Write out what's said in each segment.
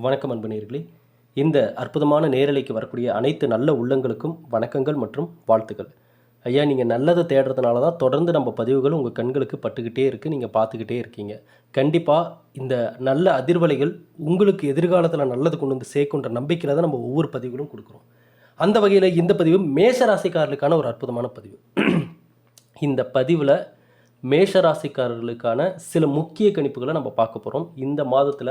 வணக்கம் அன்பனீர்களே இந்த அற்புதமான நேரலைக்கு வரக்கூடிய அனைத்து நல்ல உள்ளங்களுக்கும் வணக்கங்கள் மற்றும் வாழ்த்துக்கள். ஐயா நீங்கள் நல்லதை தேடுறதுனால தான் தொடர்ந்து நம்ம பதிவுகள் உங்கள் கண்களுக்கு பட்டுக்கிட்டே இருக்குது நீங்கள் பார்த்துக்கிட்டே இருக்கீங்க. கண்டிப்பாக இந்த நல்ல அதிர்வலைகள் உங்களுக்கு எதிர்காலத்தில் நல்லது கொண்டு வந்து சேர்க்குன்ற நம்பிக்கையில் தான் நம்ம ஒவ்வொரு பதிவுகளும் கொடுக்குறோம். அந்த வகையில் இந்த பதிவு மேச ராசிக்காரர்களுக்கான ஒரு அற்புதமான பதிவு. இந்த பதிவில் மேஷ ராசிக்காரர்களுக்கான சில முக்கிய கணிப்புகளை நம்ம பார்க்க போகிறோம் இந்த மாதத்தில்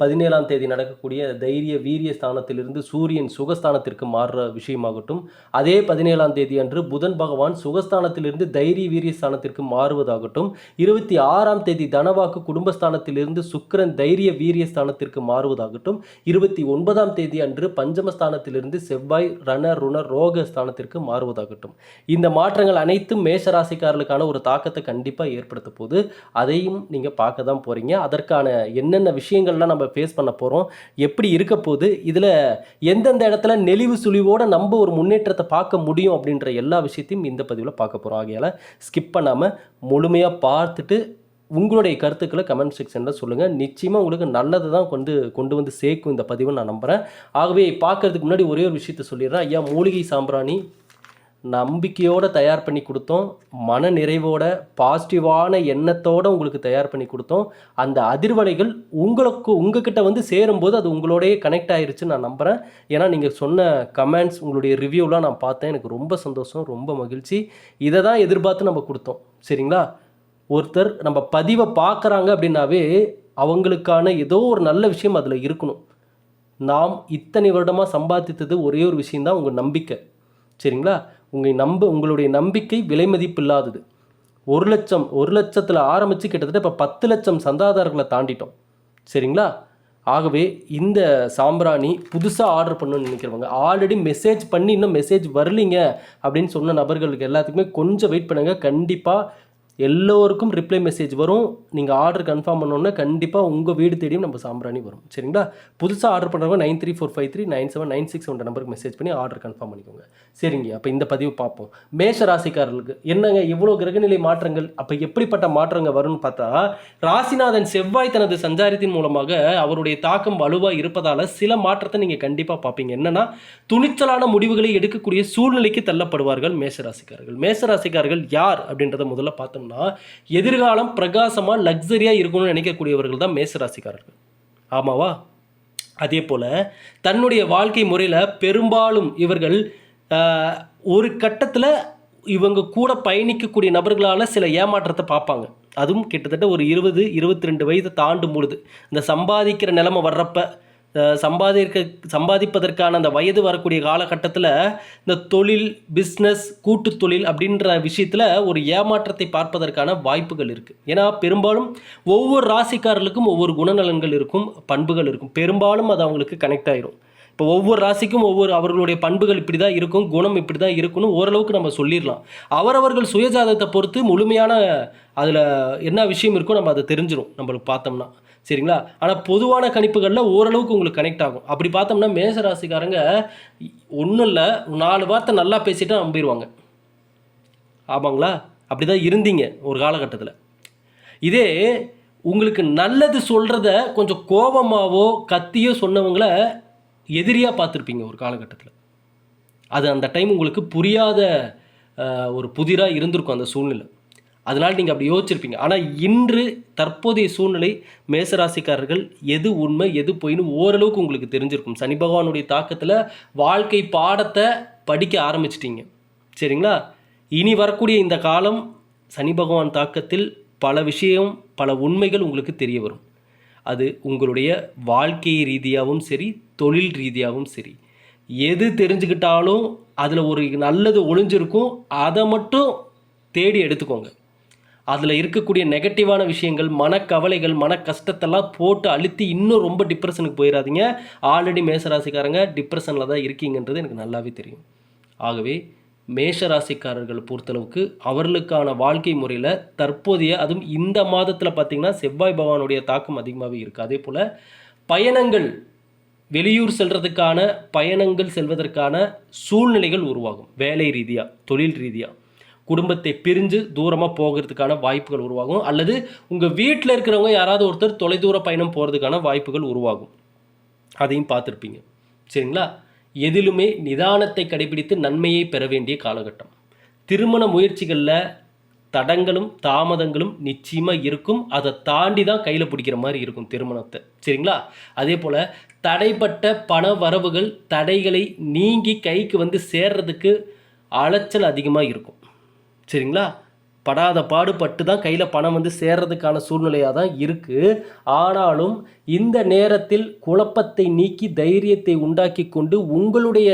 பதினேழாம் தேதி நடக்கக்கூடிய தைரிய வீரிய ஸ்தானத்திலிருந்து சூரியன் சுகஸ்தானத்திற்கு மாறுற விஷயமாகட்டும் அதே பதினேழாம் தேதி அன்று புதன் பகவான் சுகஸ்தானத்திலிருந்து தைரிய வீரிய ஸ்தானத்திற்கு மாறுவதாகட்டும் இருபத்தி ஆறாம் தேதி தனவாக்கு குடும்பஸ்தானத்திலிருந்து சுக்கிரன் தைரிய வீரிய ஸ்தானத்திற்கு மாறுவதாகட்டும் இருபத்தி ஒன்பதாம் தேதி அன்று பஞ்சமஸ்தானத்திலிருந்து செவ்வாய் ரண ருண ரோக ஸ்தானத்திற்கு மாறுவதாகட்டும். இந்த மாற்றங்கள் அனைத்தும் மேஷ ராசிக்காரர்களுக்கான ஒரு தாக்கத்தை கண்டிப்பாக ஏற்படுத்த போது அதையும் நீங்கள் பார்க்க தான் போகிறீங்க அதற்கான என்னென்ன விஷயங்கள்லாம் நம்ம ஃபேஸ் பண்ண போகிறோம் எப்படி இருக்க போது இதில் எந்தெந்த இடத்துல நெளிவு சுழிவோடு நம்ம ஒரு முன்னேற்றத்தை பார்க்க முடியும் அப்படின்ற எல்லா விஷயத்தையும் இந்த பதிவில் பார்க்க போகிறோம் ஆகையால் ஸ்கிப் பண்ணாமல் முழுமையாக பார்த்துட்டு உங்களுடைய கருத்துக்களை கமெண்ட் செக்ஷனில் சொல்லுங்கள் நிச்சயமாக உங்களுக்கு நல்லது தான் கொண்டு கொண்டு வந்து சேர்க்கும் இந்த பதிவை நான் நம்புகிறேன் ஆகவே பார்க்கறதுக்கு முன்னாடி ஒரே ஒரு விஷயத்த சொல்லிடுறேன். ஐயா மூலிகை சாம்பிராணி நம்பிக்கையோடு தயார் பண்ணி கொடுத்தோம். மன நிறைவோட பாசிட்டிவான எண்ணத்தோடு உங்களுக்கு தயார் பண்ணி கொடுத்தோம். அந்த அதிர்வலைகள் உங்களுக்கு உங்ககிட்ட வந்து சேரும்போது அது உங்களோடயே கனெக்ட் ஆயிருச்சு நான் நம்புகிறேன் ஏன்னா நீங்கள் சொன்ன கமெண்ட்ஸ் உங்களுடைய ரிவ்யூலாம் நான் பார்த்தேன். எனக்கு ரொம்ப சந்தோஷம் ரொம்ப மகிழ்ச்சி. இதை தான் எதிர்பார்த்து நம்ம கொடுத்தோம். சரிங்களா? ஒருத்தர் நம்ம பதிவை பார்க்குறாங்க அப்படின்னாவே அவங்களுக்கான ஏதோ ஒரு நல்ல விஷயம் அதில் இருக்கணும். நாம் இத்தனை வருடமாக சம்பாதித்தது ஒரே ஒரு விஷயந்தான் உங்கள் நம்பிக்கை. சரிங்களா? உங்கள் நம்ப உங்களுடைய நம்பிக்கை விலைமதிப்பில்லாதது இல்லாதது ஒரு லட்சம் ஒரு லட்சத்தில் ஆரம்பித்து கிட்டத்தட்ட இப்போ பத்து லட்சம் சந்தாதாரர்களை தாண்டிட்டோம். சரிங்களா? ஆகவே இந்த சாம்பிராணி புதுசாக ஆர்டர் பண்ணணும்னு நினைக்கிறவங்க ஆல்ரெடி மெசேஜ் பண்ணி இன்னும் மெசேஜ் வரலீங்க அப்படின்னு சொன்ன நபர்களுக்கு எல்லாத்துக்குமே கொஞ்சம் வெயிட் பண்ணுங்கள் கண்டிப்பாக எல்லோருக்கும் ரிப்ளை மெசேஜ் வரும். நீங்கள் ஆர்டர் கன்ஃபார்ம் பண்ணோன்னே கண்டிப்பாக உங்கள் வீடு தேடியும் நம்ம சாம்பிராணி வரும். சரிங்களா? புதுசாக ஆர்டர் பண்ணுறவங்க nine three four five three nine seven nine six ஒன்ற நம்பருக்கு மெசேஜ் பண்ணி ஆர்டர் கன்ஃபார்ம் பண்ணிக்கோங்க. சரிங்க அப்போ இந்த பதிவு பார்ப்போம். மேஷ ராசிக்காரர்களுக்கு என்னங்க இவ்வளோ கிரகநிலை மாற்றங்கள்? அப்போ எப்படிப்பட்ட மாற்றங்கள் வரும்னு பார்த்தா ராசிநாதன் செவ்வாய் தனது சஞ்சாரத்தின் மூலமாக அவருடைய தாக்கம் வலுவாக இருப்பதால் சில மாற்றத்தை நீங்கள் கண்டிப்பாக பார்ப்பீங்க. என்னென்னா துணிச்சலான முடிவுகளை எடுக்கக்கூடிய சூழ்நிலைக்கு தள்ளப்படுவார்கள் மேஷராசிக்காரர்கள் மேஷராசிக்காரர்கள் யார் அப்படின்றத முதல்ல பார்த்தோம்னா எதிர்காலம் பிரகாசமாக லக்ஸரியாக இருக்கணும்னு நினைக்கக்கூடியவர்கள் தான் மேசராசிக்காரர்கள். ஆமாவா? அதே போல் தன்னுடைய வாழ்க்கை முறையில் பெரும்பாலும் இவர்கள் ஒரு கட்டத்தில் இவங்க கூட பயணிக்கக்கூடிய நபர்களால் சில ஏமாற்றத்தை பார்ப்பாங்க. அதுவும் கிட்டத்தட்ட ஒரு இருபது இருபத்தி ரெண்டு வயது தாண்டும் பொழுது இந்த சம்பாதிக்கிற நிலமை வர்றப்ப சம்பாதிக்க சம்பாதிப்பதற்கான அந்த வயது வரக்கூடிய காலகட்டத்தில் இந்த தொழில் பிஸ்னஸ் கூட்டு தொழில் அப்படின்ற விஷயத்தில் ஒரு ஏமாற்றத்தை பார்ப்பதற்கான வாய்ப்புகள் இருக்குது ஏன்னா பெரும்பாலும் ஒவ்வொரு ராசிக்காரர்களுக்கும் ஒவ்வொரு குணநலன்கள் இருக்கும் பண்புகள் இருக்கும். பெரும்பாலும் அது அவங்களுக்கு கனெக்ட் ஆகிரும் இப்போ ஒவ்வொரு ராசிக்கும் ஒவ்வொரு அவர்களுடைய பண்புகள் இப்படி தான் இருக்கும் குணம் இப்படி தான் இருக்கும்னு ஓரளவுக்கு நம்ம சொல்லிடலாம். அவரவர்கள் சுயஜாதத்தை பொறுத்து முழுமையான அதில் என்ன விஷயம் இருக்கோ நம்ம அதை தெரிஞ்சிடும் நம்மளுக்கு பார்த்தோம்னா. சரிங்களா? ஆனால் பொதுவான கணிப்புகளில் ஓரளவுக்கு உங்களுக்கு கனெக்ட் ஆகும். அப்படி பார்த்தோம்னா மேச ராசிக்காரங்க ஒன்றும் இல்லை நாலு வார்த்தை நல்லா பேசிட்டு நம்பிடுவாங்க ஆமாங்களா? அப்படி தான் இருந்தீங்க ஒரு காலகட்டத்தில். இதே உங்களுக்கு நல்லது சொல்கிறத கொஞ்சம் கோபமாகவோ கத்தியோ சொன்னவங்கள எதிரியாக பார்த்துருப்பீங்க ஒரு காலகட்டத்தில். அது அந்த டைம் உங்களுக்கு புரியாத ஒரு புதிராக இருந்திருக்கும் அந்த சூழ்நிலை. அதனால் நீங்கள் அப்படி யோசிச்சிருப்பீங்க. ஆனால் இன்று தற்போதைய சூழ்நிலை மேசராசிக்காரர்கள் எது உண்மை எது பொய்ன்னு ஓரளவுக்கு உங்களுக்கு தெரிஞ்சிருக்கும். சனி பகவானுடைய தாக்கத்தில் வாழ்க்கை பாடத்தை படிக்க ஆரம்பிச்சிட்டிங்க. சரிங்களா? இனி வரக்கூடிய இந்த காலம் சனி பகவான் தாக்கத்தில் பல விஷயம் பல உண்மைகள் உங்களுக்கு தெரிய வரும். அது உங்களுடைய வாழ்க்கை ரீதியாகவும் சரி தொழில் ரீதியாகவும் சரி. எது தெரிஞ்சுக்கிட்டாலும் அதில் ஒரு நல்லது ஒளிஞ்சிருக்கும். அதை மட்டும் தேடி எடுத்துக்கோங்க. அதில் இருக்கக்கூடிய நெகட்டிவான விஷயங்கள் மனக்கவலைகள் மன கஷ்டத்தெல்லாம் போட்டு அழுத்தி இன்னும் ரொம்ப டிப்ரெஷனுக்கு போயிடாதீங்க ஆல்ரெடி மேசராசிக்காரங்க டிப்ரெஷனில் தான் இருக்கீங்கன்றது எனக்கு நல்லாவே தெரியும். ஆகவே மேஷராசிக்காரர்களை பொறுத்தளவுக்கு அவர்களுக்கான வாழ்க்கை முறையில் தற்போதைய அதுவும் இந்த மாதத்தில் பார்த்திங்கன்னா செவ்வாய் பகவானுடைய தாக்கம் அதிகமாகவே இருக்குது அதே போல் பயணங்கள் வெளியூர் செல்கிறதுக்கான பயணங்கள் செல்வதற்கான சூழ்நிலைகள் உருவாகும். வேலை ரீதியாக தொழில் ரீதியாக குடும்பத்தை பிரிஞ்சு தூரமாக போகிறதுக்கான வாய்ப்புகள் உருவாகும். அல்லது உங்கள் வீட்டில் இருக்கிறவங்க யாராவது ஒருத்தர் தொலைதூர பயணம் போகிறதுக்கான வாய்ப்புகள் உருவாகும். அதையும் பார்த்துருப்பீங்க. சரிங்களா? எதிலுமே நிதானத்தை கடைபிடித்து நன்மையை பெற வேண்டிய காலகட்டம். திருமண முயற்சிகளில் தடங்களும் தாமதங்களும் நிச்சயமாக இருக்கும். அதை தாண்டி தான் கையில் பிடிக்கிற மாதிரி இருக்கும் திருமணத்தை. சரிங்களா? அதே போல் தடைப்பட்ட பண வரவுகள் தடைகளை நீங்கி கைக்கு வந்து சேர்றதுக்கு அலைச்சல் அதிகமாக இருக்கும். சரிங்களா? படாத பாடுபட்டு தான் கையில் பணம் வந்து சேர்றதுக்கான சூழ்நிலையாக தான் இருக்குது ஆனாலும் இந்த நேரத்தில் குழப்பத்தை நீக்கி தைரியத்தை உண்டாக்கி கொண்டு உங்களுடைய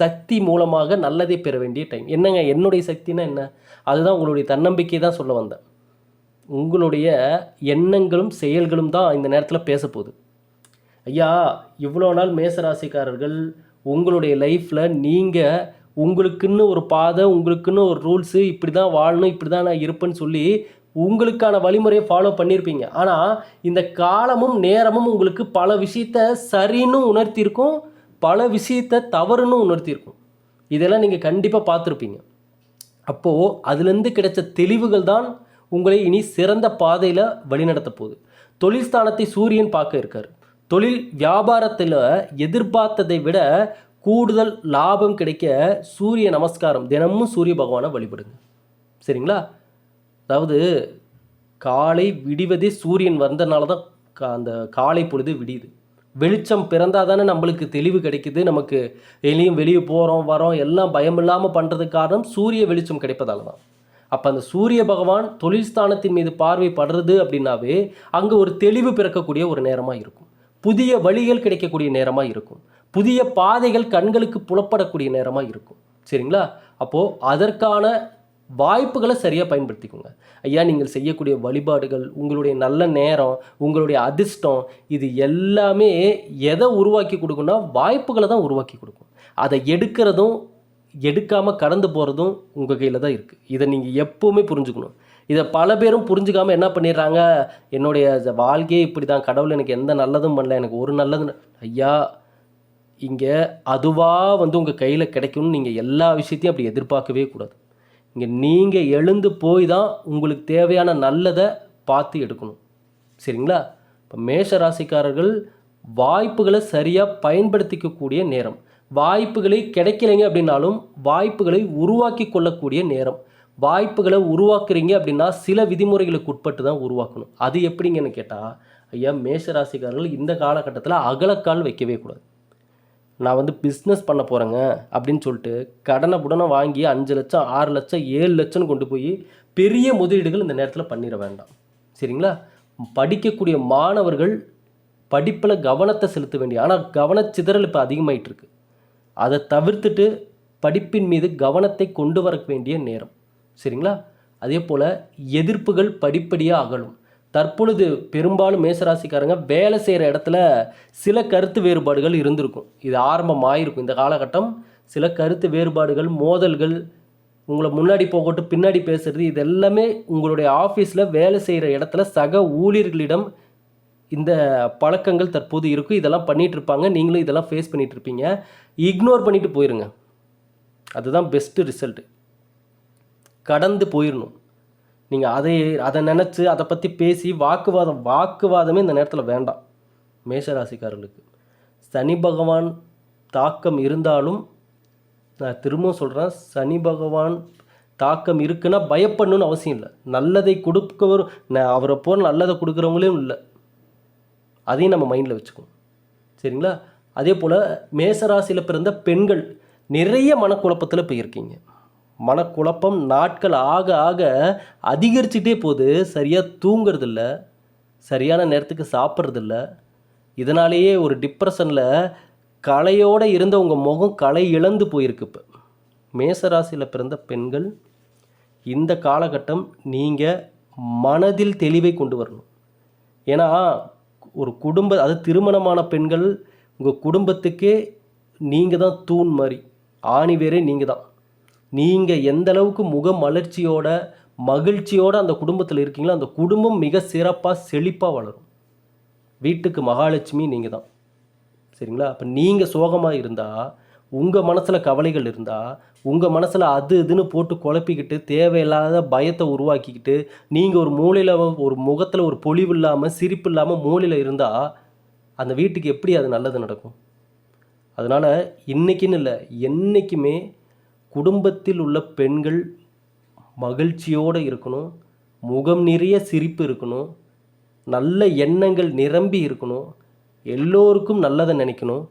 சக்தி மூலமாக நல்லதை பெற வேண்டிய டைம் என்னங்க? என்னுடைய சக்தினா என்ன? அதுதான் உங்களுடைய தன்னம்பிக்கை தான் சொல்ல வந்தேன். உங்களுடைய எண்ணங்களும் செயல்களும் தான் இந்த நேரத்தில் பேச போகுது. ஐயா இவ்வளோ நாள் மேசராசிக்காரர்கள் உங்களுடைய லைஃப்பில் நீங்கள் உங்களுக்குன்னு ஒரு பாதை உங்களுக்குன்னு ஒரு ரூல்ஸு இப்படி தான் வாழணும் இப்படி தான் நான் இருப்பேன்னு சொல்லி உங்களுக்கான வழிமுறையை ஃபாலோ பண்ணியிருப்பீங்க. ஆனால் இந்த காலமும் நேரமும் உங்களுக்கு பல விஷயத்த சரின்னு உணர்த்தியிருக்கும் பல விஷயத்த தவறுன்னு உணர்த்தியிருக்கும். இதெல்லாம் நீங்கள் கண்டிப்பாக பார்த்துருப்பீங்க. அப்போது அதுலேருந்து கிடைச்ச தெளிவுகள் தான் உங்களை இனி சிறந்த பாதையில் வழிநடத்த போகுது. தொழில் ஸ்தானத்தை சூரியன் பார்க்க இருக்கார். தொழில் வியாபாரத்தில் எதிர்பார்த்ததை விட கூடுதல் லாபம் கிடைக்க சூரிய நமஸ்காரம் தினமும் சூரிய பகவானை வழிபடுங்க. சரிங்களா? அதாவது காலை விடிவதே சூரியன் வந்தனால தான் கா- அந்த காலை பொழுது விடியுது. வெளிச்சம் பிறந்தால் தானே நம்மளுக்கு தெளிவு கிடைக்குது. நமக்கு வெளியும் வெளியே போகிறோம் வரோம் எல்லாம் பயம் இல்லாமல் பண்ணுறதுக்கு காரணம் சூரிய வெளிச்சம் கிடைப்பதால தான். அப்போ அந்த சூரிய பகவான் தொழில் ஸ்தானத்தின் மீது பார்வை படுறது அப்படின்னாவே அங்கே ஒரு தெளிவு பிறக்கக்கூடிய ஒரு நேரமாக இருக்கும். புதிய வழிகள் கிடைக்கக்கூடிய நேரமாக இருக்கும். புதிய பாதைகள் கண்களுக்கு புலப்படக்கூடிய நேரமாக இருக்கும். சரிங்களா? அப்போது அதற்கான வாய்ப்புகளை சரியாக பயன்படுத்திக்கோங்க. ஐயா நீங்கள் செய்யக்கூடிய வழிபாடுகள் உங்களுடைய நல்ல நேரம் உங்களுடைய அதிர்ஷ்டம் இது எல்லாமே எதை உருவாக்கி கொடுக்கும்னா வாய்ப்புகளை தான் உருவாக்கி கொடுக்கும். அதை எடுக்கிறதும் எடுக்காமல் கடந்து போகிறதும் உங்கள் கையில் தான் இருக்குது இதை நீங்கள் எப்போவுமே புரிஞ்சுக்கணும். இதை பல பேரும் புரிஞ்சுக்காமல் என்ன பண்ணிடுறாங்க? என்னுடைய வாழ்க்கையே இப்படி தான் கடவுள் எனக்கு எந்த நல்லதும் பண்ணல. எனக்கு ஒரு நல்லது ஐயா இங்கே அதுவாக வந்து உங்கள் கையில் கிடைக்கும்னு நீங்கள் எல்லா விஷயத்தையும் அப்படி எதிர்பார்க்கவே கூடாது. இங்கே நீங்கள் எழுந்து போய் தான் உங்களுக்கு தேவையான நல்லதை பார்த்து எடுக்கணும். சரிங்களா? இப்போ மேஷ ராசிக்காரர்கள் வாய்ப்புகளை சரியாக பயன்படுத்திக்கக்கூடிய நேரம். வாய்ப்புகளை கிடைக்கலைங்க அப்படின்னாலும் வாய்ப்புகளை உருவாக்கி கொள்ளக்கூடிய நேரம். வாய்ப்புகளை உருவாக்குறீங்க அப்படின்னா சில விதிமுறைகளுக்கு உட்பட்டு தான் உருவாக்கணும். அது எப்படிங்கன்னு கேட்டால் ஐயா மேஷ ராசிக்காரர்கள் இந்த காலகட்டத்தில் அகலக்கால் வைக்கவே கூடாது. நான் வந்து பிஸ்னஸ் பண்ண போகிறேங்க அப்படின்னு சொல்லிட்டு கடனை புடனை வாங்கி அஞ்சு லட்சம் ஆறு லட்சம் ஏழு லட்சம்னு கொண்டு போய் பெரிய முதலீடுகள் இந்த நேரத்தில் பண்ணிட வேண்டாம். சரிங்களா? படிக்கக்கூடிய மாணவர்கள் படிப்பில் கவனத்தை செலுத்த வேண்டிய ஆனால் கவனச்சிதறல் இப்போ அதிகமாயிட்டு இருக்கு அதை தவிர்த்துட்டு படிப்பின் மீது கவனத்தை கொண்டு வர வேண்டிய நேரம். சரிங்களா? அதே போல் எதிர்ப்புகள் படிப்படியாக அகலும். தற்பொழுது பெரும்பாலும் மேசராசிக்காரங்க வேலை செய்கிற இடத்துல சில கருத்து வேறுபாடுகள் இருந்திருக்கும். இது ஆரம்பம் ஆயிருக்கும் இந்த காலகட்டம் சில கருத்து வேறுபாடுகள் மோதல்கள் உங்களை முன்னாடி போகட்டும் பின்னாடி பேசுறது இது எல்லாமே உங்களுடைய ஆஃபீஸில் வேலை செய்கிற இடத்துல சக ஊழியர்களிடம் இந்த பழக்கங்கள் தற்போது இருக்கும் இதெல்லாம் பண்ணிகிட்ருப்பாங்க இருப்பாங்க நீங்களும் இதெல்லாம் ஃபேஸ் பண்ணிகிட்ருப்பீங்க இருப்பீங்க இக்னோர் பண்ணிட்டு போயிருங்க. அதுதான் பெஸ்ட்டு ரிசல்ட் கடந்து போயிடணும் நீங்கள் அதை அதை நினச்சி அதை பற்றி பேசி வாக்குவாதம் வாக்குவாதமே இந்த நேரத்தில் வேண்டாம். மேஷராசிக்காரர்களுக்கு. சனி பகவான் தாக்கம் இருந்தாலும் நான் திரும்பவும் சொல்கிறேன் சனி பகவான் தாக்கம் இருக்குன்னா பயப்படணும்னு அவசியம் இல்லை. நல்லதை கொடுக்கவரும் நான் அவரை போல் நல்லதை கொடுக்குறவங்களையும் இல்லை. அதையும் நம்ம மைண்டில் வச்சுக்கணும். சரிங்களா? அதே போல் மேசராசியில் பிறந்த பெண்கள் நிறைய மனக்குழப்பத்தில் போயிருக்கீங்க. இருக்கீங்க மனக்குழப்பம் நாட்கள் ஆக ஆக அதிகரிச்சுட்டே போகுது. சரியாக தூங்குறதில்ல. சரியான நேரத்துக்கு சாப்பிட்றதில்ல. இதனாலேயே ஒரு டிப்ரெஷனில் கலையோடு இருந்த உங்கள் முகம் கலை இழந்து போயிருக்கு இப்போ. மேசராசியில் பிறந்த பெண்கள் இந்த காலகட்டம் நீங்கள் மனதில் தெளிவை கொண்டு வரணும். ஏன்னா ஒரு குடும்ப அது திருமணமான பெண்கள் உங்கள் குடும்பத்துக்கே நீங்கள் தான் தூண் மாதிரி ஆணி வேறே நீங்கள் தான் நீங்கள் எந்த அளவுக்கு முக மலர்ச்சியோட மகிழ்ச்சியோடு அந்த குடும்பத்தில் இருக்கீங்களோ அந்த குடும்பம் மிக சிறப்பாக செழிப்பாக வளரும். வீட்டுக்கு மகாலட்சுமி நீங்கள் தான். சரிங்களா? அப்போ நீங்கள் சோகமாக இருந்தால் உங்கள் மனசில் கவலைகள் இருந்தால் உங்கள் மனசில் அது இதுன்னு போட்டு குழப்பிக்கிட்டு தேவையில்லாத பயத்தை உருவாக்கிக்கிட்டு நீங்கள் ஒரு மூலையில் ஒரு முகத்தில் ஒரு பொழிவு இல்லாமல் சிரிப்பு இல்லாமல் மூலையில் இருந்தால் அந்த வீட்டுக்கு எப்படி அது நல்லது நடக்கும்? அதனால் இன்றைக்கின்னு இல்லை என்றைக்குமே குடும்பத்தில் உள்ள பெண்கள் மகிழ்ச்சியோடு இருக்கணும். முகம் நிறைய சிரிப்பு இருக்கணும். நல்ல எண்ணங்கள் நிரம்பி இருக்கணும். எல்லோருக்கும் நல்லதை நினைக்கணும்.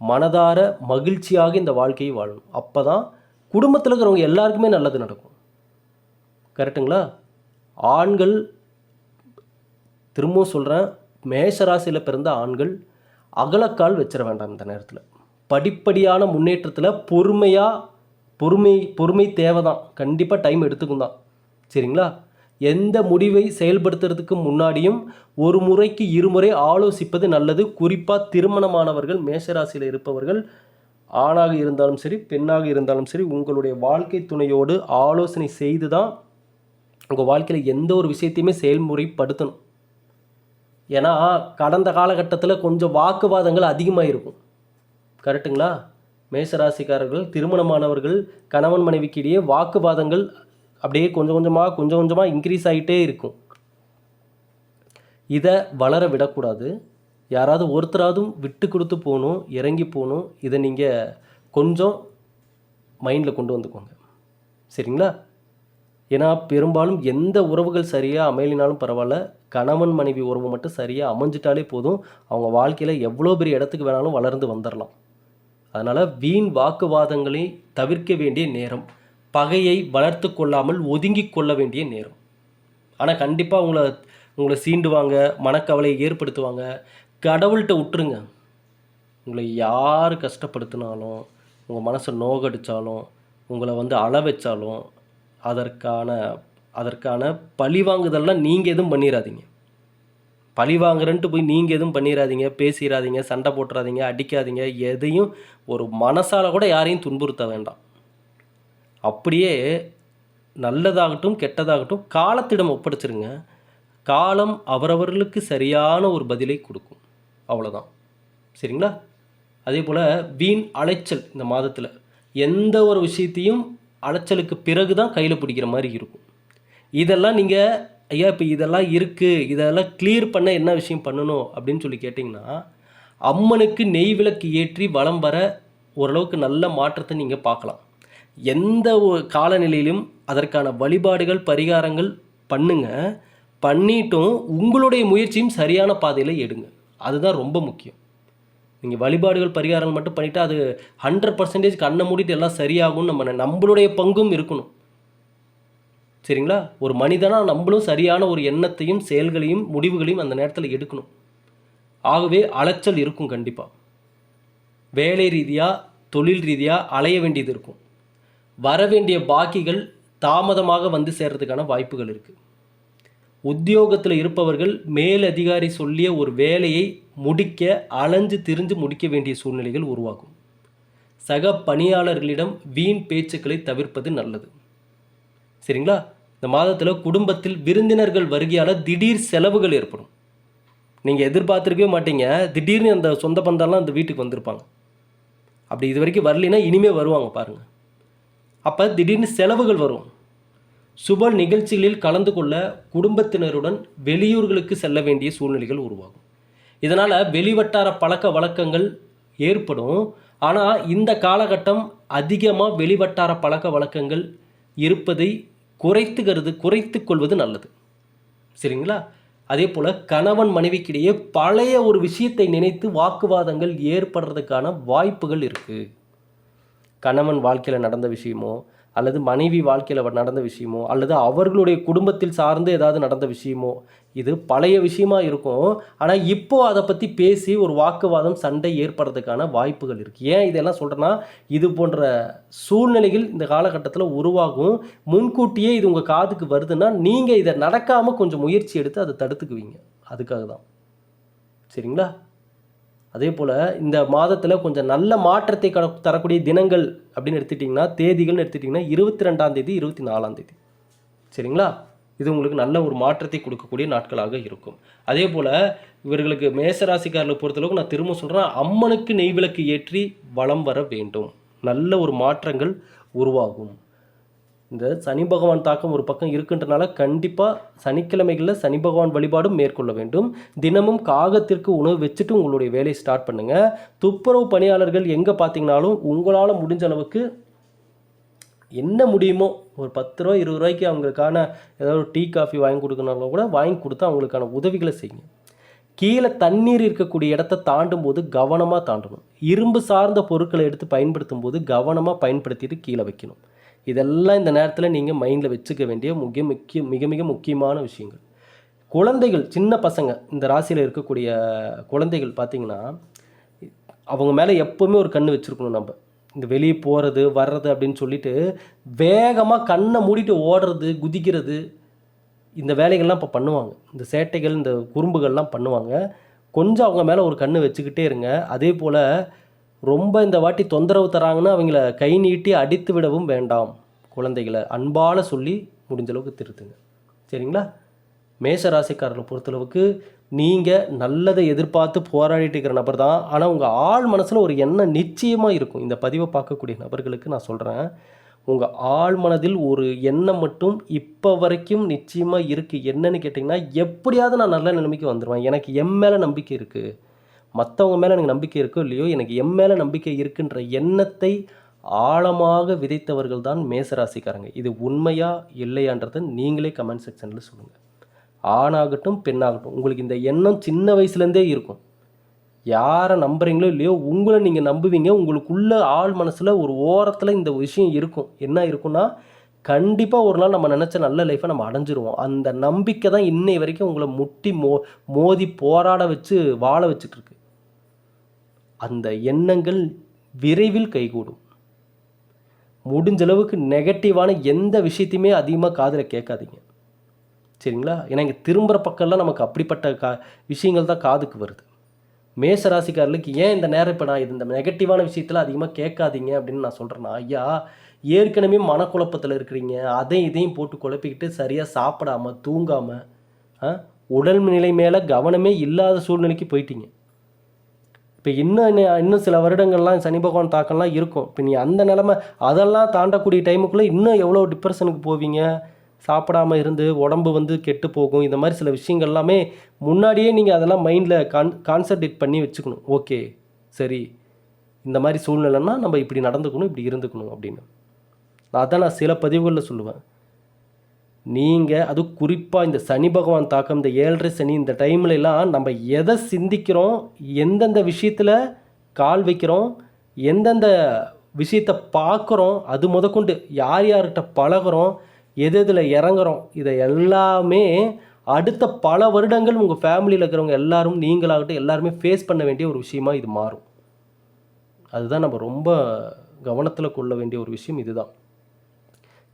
மனதார மகிழ்ச்சியாக இந்த வாழ்க்கையை வாழணும். அப்போ தான் குடும்பத்தில் இருக்கிறவங்க எல்லாருக்குமே நல்லது நடக்கும். கரெக்டுங்களா ஆண்கள் திரும்பவும் சொல்கிறேன் மேஷராசியில் பிறந்த ஆண்கள் அகலக்கால் வச்சிட வேண்டாம் இந்த நேரத்தில். படிப்படியான முன்னேற்றத்தில் பொறுமையாக பொறுமை பொறுமை தேவை தான் கண்டிப்பாக டைம் எடுத்துக்கும் தான். சரிங்களா? எந்த முடிவை செயல்படுத்துறதுக்கு முன்னாடியும் ஒரு முறைக்கு இருமுறை ஆலோசிப்பது நல்லது. குறிப்பாக திருமணமானவர்கள் மேஷராசியில் இருப்பவர்கள் ஆணாக இருந்தாலும் சரி பெண்ணாக இருந்தாலும் சரி உங்களுடைய வாழ்க்கை துணையோடு ஆலோசனை செய்து தான் உங்கள் வாழ்க்கையில் எந்த ஒரு விஷயத்தையுமே செயல்முறைப்படுத்தணும். ஏன்னா கடந்த காலகட்டத்தில் கொஞ்சம் வாக்குவாதங்கள் அதிகமாக இருக்கும் கரெக்டுங்களா மேசராசிக்காரர்கள் திருமணமானவர்கள் கணவன் மனைவிக்கு இடையே வாக்குவாதங்கள் அப்படியே கொஞ்சம் கொஞ்சமாக கொஞ்சம் கொஞ்சமாக இன்க்ரீஸ் ஆகிட்டே இருக்கும். இதை வளர விடக்கூடாது. யாராவது ஒருத்தராதும் விட்டு கொடுத்து போகணும் இறங்கி போகணும் இதை நீங்கள் கொஞ்சம் மைண்டில் கொண்டு வந்துக்கோங்க. சரிங்களா? ஏன்னா பெரும்பாலும் எந்த உறவுகள் சரியாக அமையலினாலும் பரவாயில்ல. கணவன் மனைவி உறவு மட்டும் சரியாக அமைஞ்சிட்டாலே போதும். அவங்க வாழ்க்கையில் எவ்வளோ பெரிய இடத்துக்கு வேணாலும் வளர்ந்து வந்துடலாம் அதனால் வீண் வாக்குவாதங்களை தவிர்க்க வேண்டிய நேரம் பகையை வளர்த்து கொள்ளாமல் ஒதுங்கி கொள்ள வேண்டிய நேரம். ஆனால் கண்டிப்பாக உங்களை உங்களை சீண்டுவாங்க மனக்கவலையை ஏற்படுத்துவாங்க. கடவுள்கிட்ட விட்டுருங்க உங்களை யார் கஷ்டப்படுத்தினாலும் உங்கள் மனசை நோகடித்தாலும் உங்களை வந்து அள வச்சாலும் அதற்கான அதற்கான பழிவாங்குதல்லாம் நீங்கள் எதுவும் பண்ணிடாதீங்க பழி வாங்குறேன்ட்டு போய் நீங்கள் எதுவும் பண்ணிடாதீங்க பேசிடாதீங்க சண்டை போட்டுறாதீங்க அடிக்காதீங்க எதையும் ஒரு மனசால் கூட யாரையும் துன்புறுத்த வேண்டாம். அப்படியே நல்லதாகட்டும் கெட்டதாகட்டும் காலத்திடம் ஒப்படைச்சிருங்க. காலம் அவரவர்களுக்கு சரியான ஒரு பதிலை கொடுக்கும். அவ்வளோதான் சரிங்களா? அதே போல் வீண் அலைச்சல் இந்த மாதத்தில் எந்த ஒரு விஷயத்தையும் அலைச்சலுக்கு பிறகு தான் கையில் பிடிக்கிற மாதிரி இருக்கும். இதெல்லாம் நீங்கள் ஐயா இப்போ இதெல்லாம் இருக்குது இதெல்லாம் கிளியர் பண்ண என்ன விஷயம் பண்ணணும் அப்படின்னு சொல்லி கேட்டிங்கன்னா அம்மனுக்கு நெய் விளக்கு ஏற்றி வலம் வர ஓரளவுக்கு நல்ல மாற்றத்தை நீங்கள் பார்க்கலாம். எந்த ஒரு காலநிலையிலும் அதற்கான வழிபாடுகள் பரிகாரங்கள் பண்ணுங்க. பண்ணிட்டும் உங்களுடைய முயற்சியும் சரியான பாதையில் எடுங்க. அதுதான் ரொம்ப முக்கியம். நீங்கள் வழிபாடுகள் பரிகாரங்கள் மட்டும் பண்ணிவிட்டு அது ஹண்ட்ரட் பர்சன்டேஜ் கண்ணை மூடிட்டு எல்லாம் சரியாகும்னு நம்ம நம்மளுடைய பங்கும் இருக்கணும். சரிங்களா? ஒரு மனிதனாக நம்மளும் சரியான ஒரு எண்ணத்தையும் செயல்களையும் முடிவுகளையும் அந்த நேரத்தில் எடுக்கணும். ஆகவே அலைச்சல் இருக்கும் கண்டிப்பாக வேலை ரீதியாக தொழில் ரீதியாக அலைய வேண்டியது இருக்கும். வர வேண்டிய பாக்கிகள் தாமதமாக வந்து சேர்றதுக்கான வாய்ப்புகள் இருக்குது உத்தியோகத்தில் இருப்பவர்கள் மேலதிகாரி சொல்லிய ஒரு வேலையை முடிக்க அலைஞ்சு திரிஞ்சு முடிக்க வேண்டிய சூழ்நிலைகள் உருவாகும். சக பணியாளர்களிடம் வீண் பேச்சுக்களை தவிர்ப்பது நல்லது. சரிங்களா? இந்த மாதத்தில் குடும்பத்தில் விருந்தினர்கள் வருகையால் திடீர் செலவுகள் ஏற்படும். நீங்கள் எதிர்பார்த்துருக்கவே மாட்டீங்க. திடீர்னு அந்த சொந்த பந்தம்லாம் அந்த வீட்டுக்கு வந்திருப்பாங்க. அப்படி இது வரைக்கும் வரலைன்னா இனிமேல் வருவாங்க பாருங்கள் அப்போ திடீர்னு செலவுகள் வரும். சுப நிகழ்ச்சிகளில் கலந்து கொள்ள குடும்பத்தினருடன் வெளியூர்களுக்கு செல்ல வேண்டிய சூழ்நிலைகள் உருவாகும். இதனால் வெளிவட்டார பழக்க வழக்கங்கள் ஏற்படும். ஆனால் இந்த காலகட்டம் அதிகமாக வெளிவட்டார பழக்க வழக்கங்கள் இருப்பதை குறைத்துக்கிறது குறைத்து கொள்வது நல்லது. சரிங்களா? அதே போல் கணவன் மனைவிக்கிடையே பழைய ஒரு விஷயத்தை நினைத்து வாக்குவாதங்கள் ஏற்படுறதுக்கான வாய்ப்புகள் இருக்குது கணவன் வாழ்க்கையில் நடந்த விஷயமோ அல்லது மனைவி வாழ்க்கையில் நடந்த விஷயமோ அல்லது அவர்களுடைய குடும்பத்தில் சார்ந்து ஏதாவது நடந்த விஷயமோ இது பழைய விஷயமா இருக்கும். ஆனால் இப்போ அதை பற்றி பேசி ஒரு வாக்குவாதம் சண்டை ஏற்படுறதுக்கான வாய்ப்புகள் இருக்குது ஏன் இதெல்லாம் சொல்கிறேன்னா இது போன்ற சூழ்நிலைகள் இந்த காலகட்டத்தில் உருவாகும். முன்கூட்டியே இது உங்கள் காதுக்கு வருதுன்னா நீங்கள் இதை நடக்காமல் கொஞ்சம் முயற்சி எடுத்து அதை தடுத்துக்குவீங்க. அதுக்காக தான். சரிங்களா? அதே போல் இந்த மாதத்தில் கொஞ்சம் நல்ல மாற்றத்தை கட தரக்கூடிய தினங்கள் அப்படின்னு எடுத்துட்டிங்கன்னா தேதிகள்னு எடுத்துட்டிங்கன்னா இருபத்தி ரெண்டாம் தேதி இருபத்தி நாலாம் தேதி. சரிங்களா? இது உங்களுக்கு நல்ல ஒரு மாற்றத்தை கொடுக்கக்கூடிய நாட்களாக இருக்கும். அதே போல் இவர்களுக்கு மேசராசிக்காரர்களை பொறுத்தளவுக்கு நான் திரும்ப சொல்கிறேன் அம்மனுக்கு நெய்விளக்கு ஏற்றி வலம் வர வேண்டும். நல்ல ஒரு மாற்றங்கள் உருவாகும். இந்த சனி பகவான் தாக்கம் ஒரு பக்கம் இருக்குன்றனால கண்டிப்பாக சனிக்கிழமைகளில் சனி பகவான் வழிபாடும் மேற்கொள்ள வேண்டும். தினமும் காகத்திற்கு உணவு வச்சுட்டு உங்களுடைய வேலையை ஸ்டார்ட் பண்ணுங்கள் துப்புரவு பணியாளர்கள் எங்கே பார்த்தீங்கனாலும் உங்களால் முடிஞ்ச அளவுக்கு என்ன முடியுமோ ஒரு பத்து ரூபா இருபது ரூபாய்க்கு அவங்களுக்கான ஏதாவது ஒரு டீ காஃபி வாங்கி கொடுக்கணும்னா கூட வாங்கி கொடுத்து அவங்களுக்கான உதவிகளை செய்யுங்க. கீழே தண்ணீர் இருக்கக்கூடிய இடத்த தாண்டும் போது கவனமாக தாண்டணும். இரும்பு சார்ந்த பொருட்களை எடுத்து பயன்படுத்தும் போது கவனமாக பயன்படுத்திட்டு கீழே வைக்கணும். இதெல்லாம் இந்த நேரத்தில் நீங்கள் மைண்டில் வச்சுக்க வேண்டிய முக்கிய முக்கிய மிக மிக முக்கியமான விஷயங்கள். குழந்தைகள் சின்ன பசங்க இந்த ராசியில் இருக்கக்கூடிய குழந்தைகள் பார்த்திங்கன்னா அவங்க மேலே எப்போவுமே ஒரு கண் வச்சுருக்கணும் நம்ம. இந்த வெளியே போகிறது வர்றது அப்படின்னு சொல்லிட்டு வேகமாக கண்ணை மூடிட்டு ஓடுறது குதிக்கிறது இந்த வேலைகள்லாம் இப்போ பண்ணுவாங்க. இந்த சேட்டைகள் இந்த குறும்புகள்லாம் பண்ணுவாங்க. கொஞ்சம் அவங்க மேலே ஒரு கண்ணு வச்சுக்கிட்டே இருங்க. அதே போல் ரொம்ப இந்த வாட்டி தொந்தரவு தராங்கன்னா அவங்கள கை நீட்டி அடித்து விடவும் வேண்டாம் குழந்தைகளை. அன்பால் சொல்லி முடிஞ்சளவுக்கு திருத்துங்க. சரிங்களா? மேஷ ராசிக்காரர்களை பொறுத்தளவுக்கு நீங்கள் நல்லதை எதிர்பார்த்து போராடிட்டு இருக்கிற நபர் தான். ஆனால் உங்கள் ஆள் மனசில் ஒரு எண்ணம் நிச்சயமாக இருக்கும். இந்த பதிவை பார்க்கக்கூடிய நபர்களுக்கு நான் சொல்கிறேன் உங்கள் ஆள் மனதில் ஒரு எண்ணம் மட்டும் இப்போ வரைக்கும் நிச்சயமாக இருக்குது என்னன்னு கேட்டிங்கன்னா எப்படியாவது நான் நல்ல நிலைமைக்கு வந்துடுவேன் எனக்கு என் மேலே நம்பிக்கை இருக்குது மற்றவங்க மேலே எனக்கு நம்பிக்கை இருக்கோ இல்லையோ எனக்கு என் மேலே நம்பிக்கை இருக்குன்ற எண்ணத்தை ஆழமாக விதைத்தவர்கள் தான் மேசராசிக்காரங்க. இது உண்மையா இல்லையான்றதை நீங்களே கமெண்ட் செக்ஷனில் சொல்லுங்கள் ஆணாகட்டும் பெண்ணாகட்டும். உங்களுக்கு இந்த எண்ணம் சின்ன வயசுலேருந்தே இருக்கும். யாரை நம்புறீங்களோ இல்லையோ உங்களை நீங்கள் நம்புவீங்க. உங்களுக்குள்ள ஆள் மனசில் ஒரு ஓரத்தில் இந்த விஷயம் இருக்கும். என்ன இருக்குன்னா கண்டிப்பாக ஒரு நாள் நம்ம நினச்ச நல்ல லைஃப்பை நம்ம அடைஞ்சிருவோம். அந்த நம்பிக்கை தான் இன்னை வரைக்கும் உங்களை முட்டி மோ மோதி போராட வச்சு வாழ வச்சுட்ருக்கு அந்த எண்ணங்கள் விரைவில் கைகூடும். முடிஞ்சளவுக்கு நெகட்டிவான எந்த விஷயத்தையுமே அதிகமாக காதில் கேட்காதீங்க. சரிங்களா? ஏன்னா இங்கே திரும்புகிற பக்கம்லாம் நமக்கு அப்படிப்பட்ட கா விஷயங்கள் தான் காதுக்கு வருது. மேச ராசிக்காரர்களுக்கு ஏன் இந்த நேரம் இப்போ நான் இது இந்த நெகட்டிவான விஷயத்தில் அதிகமாக கேட்காதீங்க அப்படின்னு நான் சொல்கிறேன்னா ஐயா ஏற்கனவே மனக்குழப்பத்தில் இருக்கிறீங்க. அதையும் இதையும் போட்டு குழப்பிக்கிட்டு சரியாக சாப்பிடாம தூங்காமல் உடல் நிலை மேலே கவனமே இல்லாத சூழ்நிலைக்கு போயிட்டீங்க. இப்போ இன்னும் இன்னும் இன்னும் சில வருடங்கள்லாம் சனி பகவான் தாக்கம்லாம் இருக்கும். இப்போ நீ அந்த நிலமை அதெல்லாம் தாண்டக்கூடிய டைமுக்குள்ளே இன்னும் எவ்வளோ டிப்ரெஷனுக்கு போவீங்க? சாப்பிடாம இருந்து உடம்பு வந்து கெட்டு போகும். இந்த மாதிரி சில விஷயங்கள் எல்லாமே முன்னாடியே நீங்கள் அதெல்லாம் மைண்டில் கான் கான்சன்ட்ரேட் பண்ணி வச்சுக்கணும். ஓகே சரி. இந்த மாதிரி சூழ்நிலைன்னா நம்ம இப்படி நடந்துக்கணும் இப்படி இருந்துக்கணும் அப்படின்னு. அதான் நான் சில பதிவுகளில் சொல்லுவேன். நீங்கள் அது குறிப்பாக இந்த சனி பகவான் தாக்கம் இந்த ஏழரை சனி இந்த டைம்ல எல்லாம் நம்ம எதை சிந்திக்கிறோம் எந்தெந்த விஷயத்தில் கால் வைக்கிறோம் எந்தெந்த விஷயத்தை பார்க்குறோம் அது முதற்கொண்டு யார் யார்கிட்ட பழகுறோம் எது எதில் இறங்குறோம் இதை எல்லாமே அடுத்த பல வருடங்கள் உங்கள் ஃபேமிலியில் இருக்கிறவங்க எல்லாரும் நீங்களாகட்டும் எல்லாருமே ஃபேஸ் பண்ண வேண்டிய ஒரு விஷயமா இது மாறும். அதுதான் நம்ம ரொம்ப கவனத்தில் கொள்ள வேண்டிய ஒரு விஷயம் இதுதான்.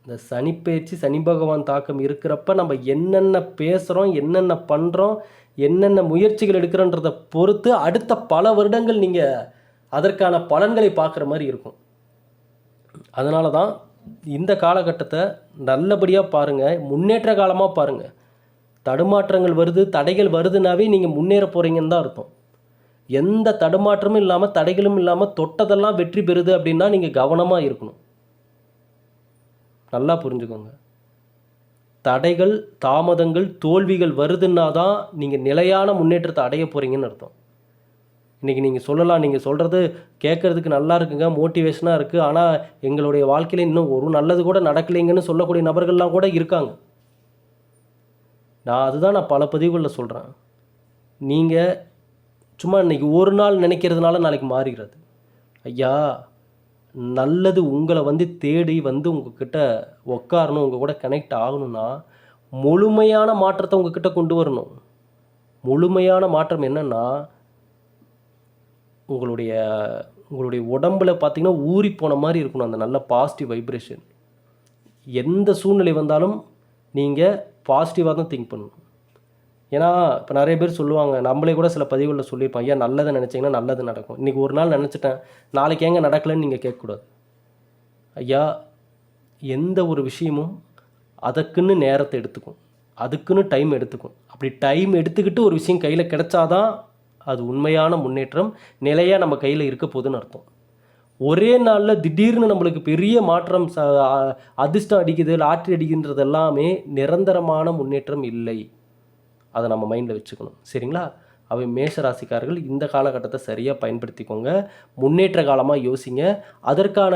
இந்த சனிப்பெயர்ச்சி சனி பகவான் தாக்கம் இருக்கிறப்ப நம்ம என்னென்ன பேசுகிறோம் என்னென்ன பண்ணுறோம் என்னென்ன முயற்சிகள் எடுக்கிறோன்றதை பொறுத்து அடுத்த பல வருடங்கள் நீங்கள் அதற்கான பலன்களை பார்க்குற மாதிரி இருக்கும். அதனால தான் இந்த காலகட்டத்தை நல்லபடியாக பாருங்கள் முன்னேற்ற காலமாக பாருங்கள் தடுமாற்றங்கள் வருது தடைகள் வருதுனாவே நீங்கள் முன்னேற போகிறீங்கன்னு தான் அர்த்தம். எந்த தடுமாற்றமும் இல்லாமல் தடைகளும் இல்லாமல் தொட்டதெல்லாம் வெற்றி பெறுது அப்படின்னா நீங்கள் கவனமாக இருக்கணும். நல்லா புரிஞ்சுக்கோங்க. தடைகள் தாமதங்கள் தோல்விகள் வருதுன்னா தான் நீங்கள் நிலையான முன்னேற்றத்தை அடைய போகிறீங்கன்னு அர்த்தம். இன்றைக்கி நீங்கள் சொல்லலாம் நீங்கள் சொல்கிறது கேட்குறதுக்கு நல்லா இருக்குங்க மோட்டிவேஷனாக இருக்குது ஆனால் எங்களுடைய வாழ்க்கையில் இன்னும் ஒரு நல்லது கூட நடக்கலைங்கன்னு சொல்லக்கூடிய நபர்கள்லாம் கூட இருக்காங்க. நான் அதுதான் நான் பல பதிவுகளில் சொல்கிறேன் நீங்கள் சும்மா இன்னைக்கு ஒரு நாள் நினைக்கிறதுனால நாளைக்கு மாறுகிறது. ஐயா நல்லது உங்களை வந்து தேடி வந்து உங்ககிட்ட உக்காரணும் உங்கள் கூட கனெக்ட் ஆகணும்னா முழுமையான மாற்றத்தை உங்ககிட்ட கொண்டு வரணும். முழுமையான மாற்றம் என்னென்னா உங்களுடைய உங்களுடைய உடம்புல பார்த்தீங்கன்னா ஊறி போன மாதிரி இருக்கணும் அந்த நல்ல பாசிட்டிவ் வைப்ரேஷன் எந்த சூழ்நிலை வந்தாலும் நீங்கள் பாசிட்டிவாக தான் திங்க் பண்ணணும். ஏன்னா இப்போ நிறைய பேர் சொல்லுவாங்க நம்மளே கூட சில பதிவுகளில் சொல்லியிருப்போம் ஐயா நல்லதை நினச்சிங்கன்னா நல்லது நடக்கும். இன்றைக்கி ஒரு நாள் நினச்சிட்டேன் நாளைக்கு எங்கே நடக்கலைன்னு நீங்கள் கேட்கக்கூடாது. ஐயா எந்த ஒரு விஷயமும் அதற்குன்னு நேரத்தை எடுத்துக்கும் அதுக்குன்னு டைம் எடுத்துக்கும். அப்படி டைம் எடுத்துக்கிட்டு ஒரு விஷயம் கையில் கிடச்சாதான் அது உண்மையான முன்னேற்றம் நிலையாக நம்ம கையில் இருக்க போகுதுன்னு அர்த்தம். ஒரே நாளில் திடீர்னு நம்மளுக்கு பெரிய மாற்றம் ச அதிர்ஷ்டம் அடிக்குது லாட்ரி அடிக்குன்றது எல்லாமே நிரந்தரமான முன்னேற்றம் இல்லை. அதை நம்ம மைண்டில் வச்சுக்கணும். சரிங்களா? அவை மேஷ ராசிக்காரர்கள் இந்த காலகட்டத்தை சரியாக பயன்படுத்திக்கோங்க. முன்னேற்ற காலமாக யோசிங்க. அதற்கான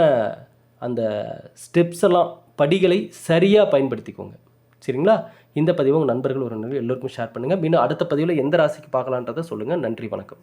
அந்த ஸ்டெப்ஸ் எல்லாம் படிகளை சரியாக பயன்படுத்திக்கோங்க. சரிங்களா? இந்த பதிவை உங்கள் நண்பர்கள் ஒரு எல்லோருக்கும் ஷேர் பண்ணுங்கள் மீண்டும் அடுத்த பதிவில் எந்த ராசிக்கு பார்க்கலான்றதை சொல்லுங்கள் நன்றி வணக்கம்.